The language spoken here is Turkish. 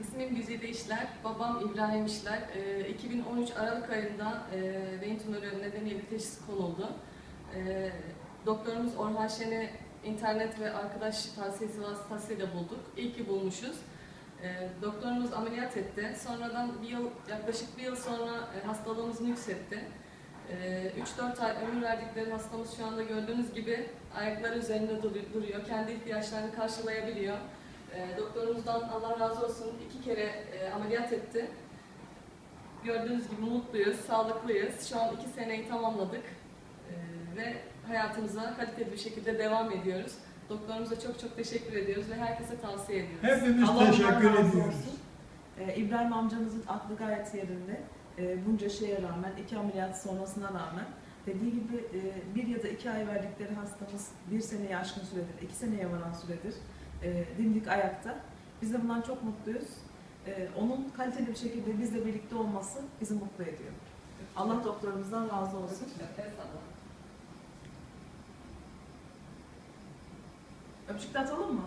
İsmim Güzide İşler, babam İbrahim İşler. Ee, 2013 Aralık ayında e, beyin tümörü nedeniyle teşhis konuldu. Ee, doktorumuz Orhan Şen'i internet ve arkadaş tavsiyesi vasıtasıyla bulduk. İyi ki bulmuşuz. Ee, doktorumuz ameliyat etti. Sonradan bir yıl, yaklaşık bir yıl sonra e, hastalığımız nüksetti. Ee, 3-4 ay ömür verdikleri hastamız şu anda gördüğünüz gibi ayakları üzerinde duru- duruyor. Kendi ihtiyaçlarını karşılayabiliyor. E, doktorumuzdan Allah razı olsun iki kere e, ameliyat etti. Gördüğünüz gibi mutluyuz, sağlıklıyız. Şu an iki seneyi tamamladık E, ve hayatımıza kaliteli bir şekilde devam ediyoruz. Doktorumuza çok çok teşekkür ediyoruz ve herkese tavsiye ediyoruz. Hepimiz Allah teşekkür razı ediyoruz. olsun. Ee, İbrahim amcamızın aklı gayet yerinde. Ee, bunca şeye rağmen, iki ameliyat sonrasına rağmen dediği gibi e, bir ya da iki ay verdikleri hastamız bir seneye aşkın süredir, iki seneye varan süredir e, dimdik ayakta. Biz de bundan çok mutluyuz. Ee, onun kaliteli bir şekilde bizle birlikte olması bizi mutlu ediyor. Allah doktorumuzdan razı olsun. Öpücük de atalım mı?